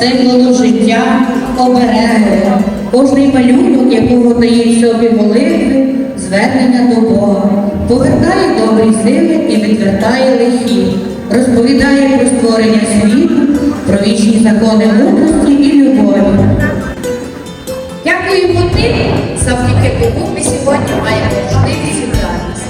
символу життя, обереги, кожний малюнок, якого в собі молитви, звернення до Бога, повертає добрі сили і відвертає лихі, розповідає про створення світу, про вічні закони мудрості і любові. Дякуємо тим, завдяки кому ми сьогодні маємо можливість зібратися.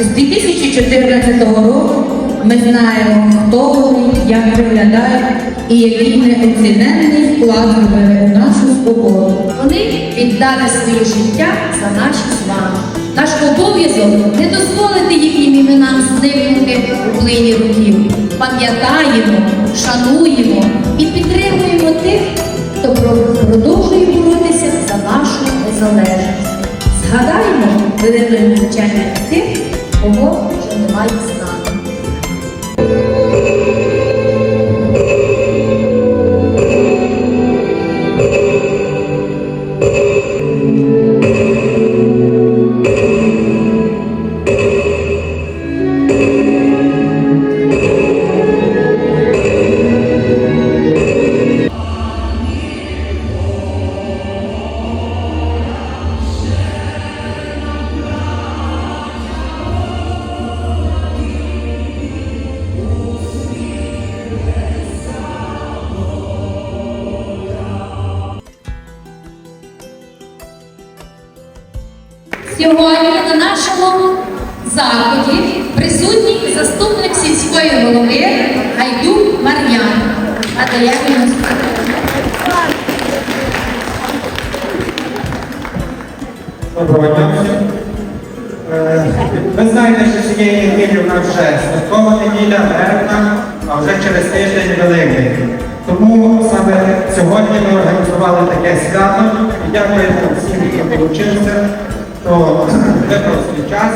З 2014 року ми знаємо, хто вони, як виглядають і який неоціненний вклад зробили у нашу свободу. Вони віддали своє життя за наші з вами. Наш обов'язок не дозволити їхнім іменам зникнути у плині років. Пам'ятаємо, шануємо і підтримуємо тих, хто продовжує боротися за нашу незалежність. Згадаємо хвилиною мовчання Сьогодні на нашому заході присутній заступник сільської голови Гайдук Мар'ян. А даємо йому. Доброго дня. Е, Ви знаєте, що цієї неділі в нас вже святкова неділя, вербна, а вже через тиждень Великдень. Тому саме сьогодні ми організували таке свято і дякуємо всім, хто долучився, хто вибрав свій час.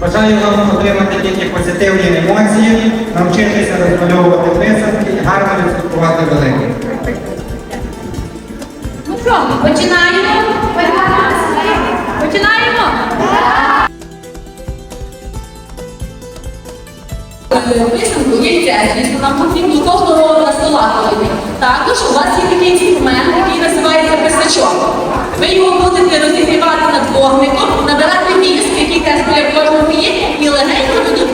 Бажаю вам отримати тільки позитивні емоції, навчитися розмальовувати писанки і гарно відсвяткувати Великдень. Ну що, починаємо? Починаємо? Писанку яйця, звісно, нам потрібно кожного на стола ходити. Також у вас є такий інструмент, писачок. Ви його будете розігрівати над вогником, набирати міст, який теж в кожного є, і легенько будуть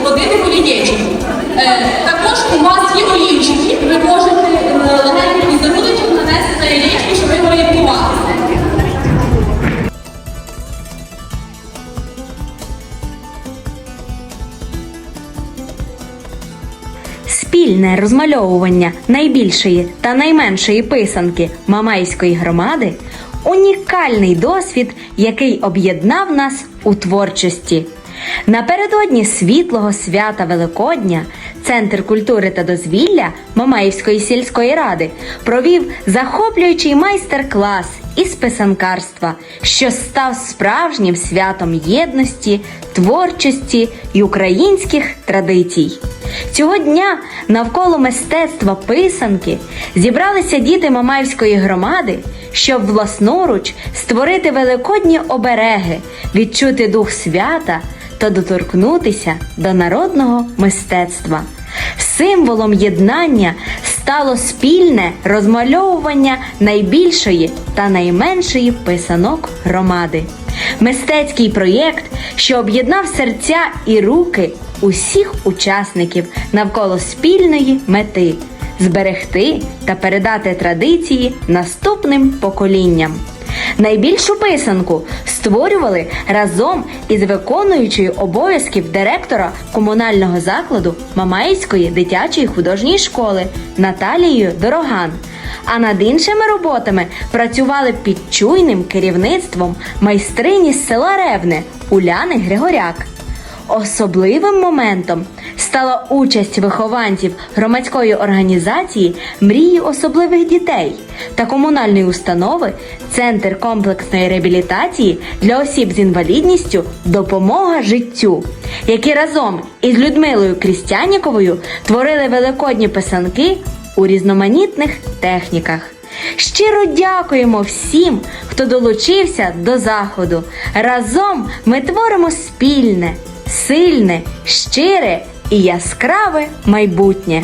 Спільне розмальовування найбільшої та найменшої писанки Мамайської громади унікальний досвід, який об'єднав нас у творчості. Напередодні світлого свята Великодня Центр культури та дозвілля Мамаївської сільської ради провів захоплюючий майстер-клас із писанкарства, що став справжнім святом єдності, творчості й українських традицій. Цього дня навколо мистецтва писанки зібралися діти Мамаївської громади, щоб власноруч створити великодні обереги, відчути дух свята та доторкнутися до народного мистецтва. Символом єднання стало спільне розмальовування найбільшої та найменшої писанок громади. Мистецький проєкт, що об'єднав серця і руки усіх учасників навколо спільної мети зберегти та передати традиції наступним поколінням. Найбільшу писанку створювали разом із виконуючою обов'язків директора комунального закладу Мамаївської дитячої художньої школи Наталією Дороган. А над іншими роботами працювали під чуйним керівництвом майстрині з села Ревне Уляни Григоряк. Особливим моментом стала участь вихованців громадської організації Мрії особливих дітей та комунальної установи Центр комплексної реабілітації для осіб з інвалідністю Допомога життю, які разом із Людмилою Крістяніковою творили великодні писанки у різноманітних техніках. Щиро дякуємо всім, хто долучився до заходу. Разом ми творимо спільне, сильне, щире і яскраве майбутнє.